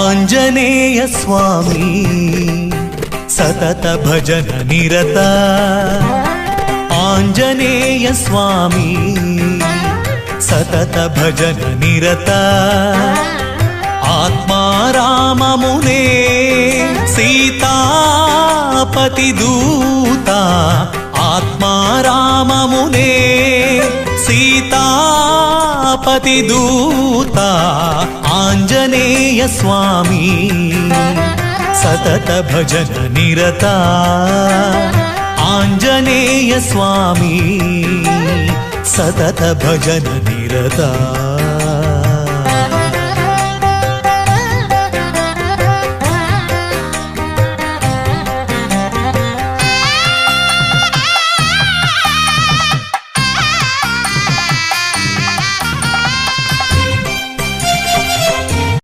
ఆంజనేయ స్వామి సతత భజన నిరత. ఆంజనేయ స్వామి సతత భజన నిరత. ఆత్మారామమునే సీతాపతి దూత. ఆత్మారామమునే సీతాపతి దూత. ఆంజనేయ స్వామి సతత భజన నిరత. ఆంజనేయ స్వామి సతత భజన నిరతా.